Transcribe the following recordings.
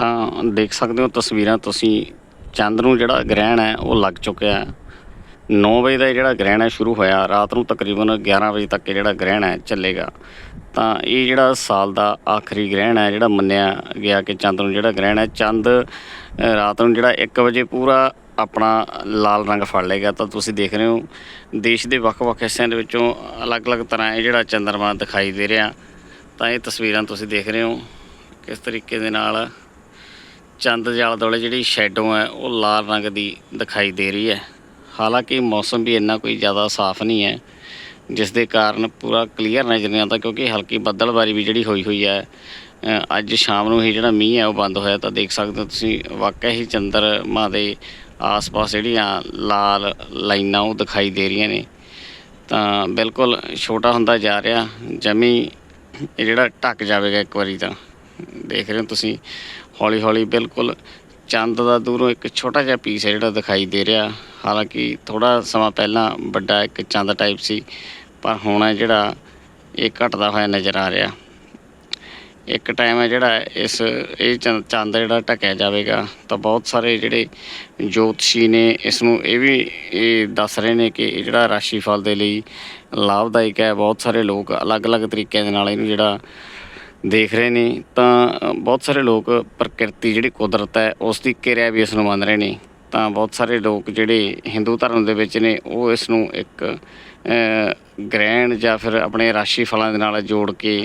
ਤਾਂ ਦੇਖ ਸਕਦੇ ਹੋ ਤਸਵੀਰਾਂ, ਤੁਸੀਂ ਚੰਦ ਨੂੰ ਜਿਹੜਾ ਗ੍ਰਹਿਣ ਹੈ, ਉਹ ਲੱਗ ਚੁੱਕਿਆ ਹੈ। 9 ਵਜੇ ਦਾ ਇਹ ਜਿਹੜਾ ਗ੍ਰਹਿਣ ਹੈ, ਸ਼ੁਰੂ ਹੋਇਆ। ਰਾਤ ਨੂੰ ਤਕਰੀਬਨ 11 ਵਜੇ ਤੱਕ ਜਿਹੜਾ ਗ੍ਰਹਿਣ ਹੈ, ਚੱਲੇਗਾ। ਤਾਂ ਇਹ ਜਿਹੜਾ ਸਾਲ ਦਾ ਆਖਰੀ ਗ੍ਰਹਿਣ ਹੈ, ਜਿਹੜਾ ਮੰਨਿਆ ਗਿਆ ਕਿ ਚੰਦ ਨੂੰ ਜਿਹੜਾ ਗ੍ਰਹਿਣ ਹੈ, ਚੰਦ ਰਾਤ ਨੂੰ ਜਿਹੜਾ 1 ਵਜੇ ਪੂਰਾ ਆਪਣਾ ਲਾਲ ਰੰਗ ਫੜ ਲਏਗਾ। ਤਾਂ ਤੁਸੀਂ ਦੇਖ ਰਹੇ ਹੋ, ਦੇਸ਼ ਦੇ ਵੱਖ-ਵੱਖ ਹਿੱਸਿਆਂ ਦੇ ਵਿੱਚੋਂ ਅਲੱਗ-ਅਲੱਗ ਤਰ੍ਹਾਂ ਇਹ ਜਿਹੜਾ ਚੰਦਰਮਾ ਦਿਖਾਈ ਦੇ ਰਿਹਾ। ਤਾਂ ਇਹ ਤਸਵੀਰਾਂ ਤੁਸੀਂ ਦੇਖ ਰਹੇ ਹੋ, ਕਿਸ ਤਰੀਕੇ ਦੇ ਨਾਲ ਚੰਦ ਦੇ ਆਲੇ ਦੁਆਲੇ ਜਿਹੜੀ ਸ਼ੈਡੋ ਹੈ, ਉਹ ਲਾਲ ਰੰਗ ਦੀ ਦਿਖਾਈ ਦੇ ਰਹੀ ਹੈ। ਹਾਲਾਂਕਿ ਮੌਸਮ ਵੀ ਇੰਨਾ ਕੋਈ ਜ਼ਿਆਦਾ ਸਾਫ਼ ਨਹੀਂ ਹੈ, ਜਿਸ ਦੇ ਕਾਰਨ ਪੂਰਾ ਕਲੀਅਰ ਨਜ਼ਰ ਨਹੀਂ ਆਉਂਦਾ, ਕਿਉਂਕਿ ਹਲਕੀ ਬੱਦਲਬਾਰੀ ਵੀ ਜਿਹੜੀ ਹੋਈ ਹੋਈ ਹੈ ਅੱਜ ਸ਼ਾਮ ਨੂੰ ਹੀ ਜਿਹੜਾ ਮੀਂਹ ਹੈ, ਉਹ ਬੰਦ ਹੋਇਆ। ਤਾਂ ਦੇਖ ਸਕਦੇ ਹੋ ਤੁਸੀਂ ਵਾਕਿਆ ਹੀ ਚੰਦਰਮਾ ਦੇ ਆਸ-ਪਾਸ ਜਿਹੜੀਆਂ ਲਾਲ ਲਾਈਨਾਂ ਉਹ ਦਿਖਾਈ ਦੇ ਰਹੀਆਂ ਨੇ। ਤਾਂ ਬਿਲਕੁਲ ਛੋਟਾ ਹੁੰਦਾ ਜਾ ਰਿਹਾ, ਜਮੀ ਇਹ ਜਿਹੜਾ ਢੱਕ ਜਾਵੇਗਾ ਇੱਕ ਵਾਰੀ ਤਾਂ। ਦੇਖ ਰਹੇ ਹੋ ਤੁਸੀਂ। ਹੌਲੀ ਹੌਲੀ ਬਿਲਕੁਲ ਚੰਦ ਦਾ ਦੂਰੋਂ ਇੱਕ ਛੋਟਾ ਜਿਹਾ ਪੀਸ ਹੈ ਜਿਹੜਾ ਦਿਖਾਈ ਦੇ ਰਿਹਾ। ਹਾਲਾਂਕਿ ਥੋੜਾ ਸਮਾਂ ਪਹਿਲਾਂ ਵੱਡਾ ਇੱਕ ਚੰਦ ਟਾਈਪ ਸੀ, ਪਰ ਹੁਣ ਹੈ ਜਿਹੜਾ ਇਹ ਘਟਦਾ ਹੋਇਆ ਨਜ਼ਰ ਆ ਰਿਹਾ। ਇੱਕ ਟਾਈਮ ਹੈ ਜਿਹੜਾ ਇਸ, ਇਹ ਚੰ- ਚੰਦ ਜਿਹੜਾ ਢਕਿਆ ਜਾਵੇਗਾ, ਤਾਂ ਬਹੁਤ ਸਾਰੇ ਜਿਹੜੇ ਜੋਤਸ਼ੀ ਨੇ ਇਸ ਨੂੰ ਇਹ ਵੀ, ਇਹ ਦੱਸ ਰਹੇ ਨੇ ਕਿ ਇਹ ਜਿਹੜਾ ਰਾਸ਼ੀ ਫਲ ਦੇ ਲਈ ਲਾਭਦਾਇਕ ਹੈ। ਬਹੁਤ ਸਾਰੇ ਲੋਕ ਅਲੱਗ-ਅਲੱਗ ਤਰੀਕਿਆਂ ਦੇ ਨਾਲ ਇਹਨੂੰ ਜਿਹੜਾ ਦੇਖ ਰਹੇ ਨੇ, ਤਾਂ ਬਹੁਤ ਸਾਰੇ ਲੋਕ ਪ੍ਰਕਿਰਤੀ ਜਿਹੜੀ ਕੁਦਰਤ ਹੈ, ਉਸ ਦੀ ਕਿਰਿਆ ਵੀ ਇਸ ਨੂੰ ਮੰਨ ਰਹੇ ਨੇ। ਤਾਂ ਬਹੁਤ ਸਾਰੇ ਲੋਕ ਜਿਹੜੇ ਹਿੰਦੂ ਧਰਮ ਦੇ ਵਿੱਚ ਨੇ, ਉਹ ਇਸ ਨੂੰ ਇੱਕ ਗ੍ਰਹਿਣ ਜਾਂ ਫਿਰ ਆਪਣੇ ਰਾਸ਼ੀ ਫਲਾਂ ਦੇ ਨਾਲ ਜੋੜ ਕੇ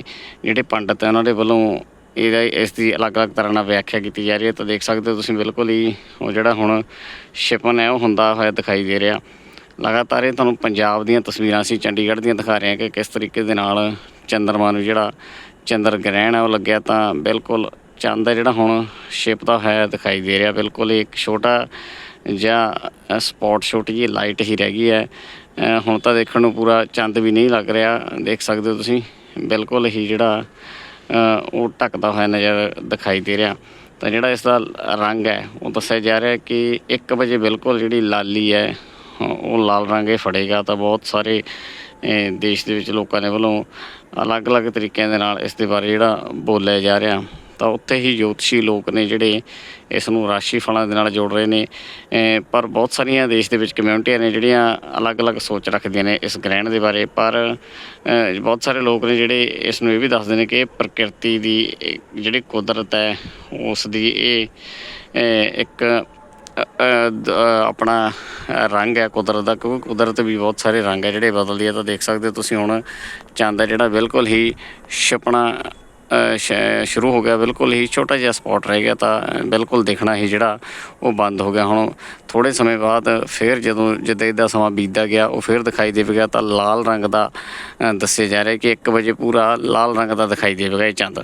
ਜਿਹੜੇ ਪੰਡਤ ਹੈ, ਉਹਨਾਂ ਦੇ ਵੱਲੋਂ ਇਹਦਾ, ਇਸ ਦੀ ਅਲੱਗ-ਅਲੱਗ ਤਰ੍ਹਾਂ ਨਾਲ ਵਿਆਖਿਆ ਕੀਤੀ ਜਾ ਰਹੀ ਹੈ। ਤਾਂ ਦੇਖ ਸਕਦੇ ਹੋ ਤੁਸੀਂ ਬਿਲਕੁਲ ਹੀ, ਉਹ ਜਿਹੜਾ ਹੁਣ ਸ਼ਿਪਨ ਹੈ, ਉਹ ਹੁੰਦਾ ਹੋਇਆ ਦਿਖਾਈ ਦੇ ਰਿਹਾ। ਲਗਾਤਾਰ ਇਹ ਤੁਹਾਨੂੰ ਪੰਜਾਬ ਦੀਆਂ ਤਸਵੀਰਾਂ ਸੀ ਚੰਡੀਗੜ੍ਹ ਦੀਆਂ ਦਿਖਾ ਰਹੇ ਹਾਂ ਕਿ ਕਿਸ ਤਰੀਕੇ ਦੇ ਨਾਲ ਚੰਦਰਮਾ ਨੂੰ ਜਿਹੜਾ ਚੰਦਰ ਗ੍ਰਹਿਣ ਹੈ ਉਹ ਲੱਗਿਆ ਤਾਂ ਬਿਲਕੁਲ ਚੰਦ ਹੈ ਜਿਹੜਾ ਹੁਣ ਛਿਪਦਾ ਹੋਇਆ ਦਿਖਾਈ ਦੇ ਰਿਹਾ। ਬਿਲਕੁਲ ਇੱਕ ਛੋਟਾ ਜਾਂ ਸਪੌਟ ਛੋਟੀ ਜਿਹੀ ਲਾਈਟ ਹੀ ਰਹਿ ਗਈ ਹੈ। ਹੁਣ ਤਾਂ ਦੇਖਣ ਨੂੰ ਪੂਰਾ ਚੰਦ ਵੀ ਨਹੀਂ ਲੱਗ ਰਿਹਾ। ਦੇਖ ਸਕਦੇ ਹੋ ਤੁਸੀਂ, ਬਿਲਕੁਲ ਹੀ ਜਿਹੜਾ ਉਹ ਢੱਕਦਾ ਹੋਇਆ ਨਜ਼ਰ ਦਿਖਾਈ ਦੇ ਰਿਹਾ। ਤਾਂ ਜਿਹੜਾ ਇਸ ਦਾ ਰੰਗ ਹੈ, ਉਹ ਦੱਸਿਆ ਜਾ ਰਿਹਾ ਕਿ 1 ਵਜੇ ਬਿਲਕੁਲ ਜਿਹੜੀ ਲਾਲੀ ਹੈ, ਉਹ ਲਾਲ ਰੰਗ ਇਹ ਫੜੇਗਾ। ਤਾਂ ਬਹੁਤ ਸਾਰੇ ਦੇਸ਼ ਦੇ ਵਿੱਚ ਲੋਕਾਂ ਦੇ ਵੱਲੋਂ ਅਲੱਗ-ਅਲੱਗ ਤਰੀਕਿਆਂ ਦੇ ਨਾਲ ਇਸ ਦੇ ਬਾਰੇ ਜਿਹੜਾ ਬੋਲਿਆ ਜਾ ਰਿਹਾ, ਤਾਂ ਉੱਥੇ ਹੀ ਜੋਤਸ਼ੀ ਲੋਕ ਨੇ ਜਿਹੜੇ ਇਸ ਨੂੰ ਰਾਸ਼ੀ ਫਲਾਂ ਦੇ ਨਾਲ ਜੋੜ ਰਹੇ ਨੇ। ਪਰ ਬਹੁਤ ਸਾਰੀਆਂ ਦੇਸ਼ ਦੇ ਵਿੱਚ ਕਮਿਊਨਿਟੀਆਂ ਨੇ ਜਿਹੜੀਆਂ ਅਲੱਗ-ਅਲੱਗ ਸੋਚ ਰੱਖਦੀਆਂ ਨੇ ਇਸ ਗ੍ਰਹਿਣ ਦੇ ਬਾਰੇ। ਪਰ ਬਹੁਤ ਸਾਰੇ ਲੋਕ ਨੇ ਜਿਹੜੇ ਇਸ ਨੂੰ ਇਹ ਵੀ ਦੱਸਦੇ ਨੇ ਕਿ ਪ੍ਰਕਿਰਤੀ ਦੀ ਜਿਹੜੀ ਕੁਦਰਤ ਹੈ, ਉਸ ਦੀ ਇਹ ਇੱਕ ਆਪਣਾ ਰੰਗ ਹੈ ਕੁਦਰਤ ਦਾ, ਕਿਉਂਕਿ ਕੁਦਰਤ ਵੀ ਬਹੁਤ ਸਾਰੇ ਰੰਗ ਹੈ ਜਿਹੜੇ ਬਦਲਦੀ ਹੈ ਤਾਂ ਦੇਖ ਸਕਦੇ ਹੋ ਤੁਸੀਂ ਹੁਣ ਚੰਦ ਹੈ ਜਿਹੜਾ ਬਿਲਕੁਲ ਹੀ ਛਪਣਾ ਸ਼ੁਰੂ ਹੋ ਗਿਆ, ਬਿਲਕੁਲ ਹੀ ਛੋਟਾ ਜਿਹਾ ਸਪੌਟ ਰਹਿ ਗਿਆ, ਤਾਂ ਬਿਲਕੁਲ ਦੇਖਣਾ ਹੀ ਜਿਹੜਾ ਉਹ ਬੰਦ ਹੋ ਗਿਆ। ਹੁਣ ਥੋੜੇ ਸਮੇਂ ਬਾਅਦ ਫਿਰ ਜਦੋਂ ਜਿੱਦਾਂ ਦਾ ਸਮਾਂ ਬੀਤਦਾ ਗਿਆ, ਉਹ ਫਿਰ ਦਿਖਾਈ ਦੇਵੇਗਾ, ਤਾਂ ਲਾਲ ਰੰਗ ਦਾ ਦੱਸਿਆ ਜਾ ਰਿਹਾ ਕਿ 1 ਵਜੇ ਪੂਰਾ ਲਾਲ ਰੰਗ ਦਾ ਦਿਖਾਈ ਦੇਵੇਗਾ ਇਹ ਚੰਦ।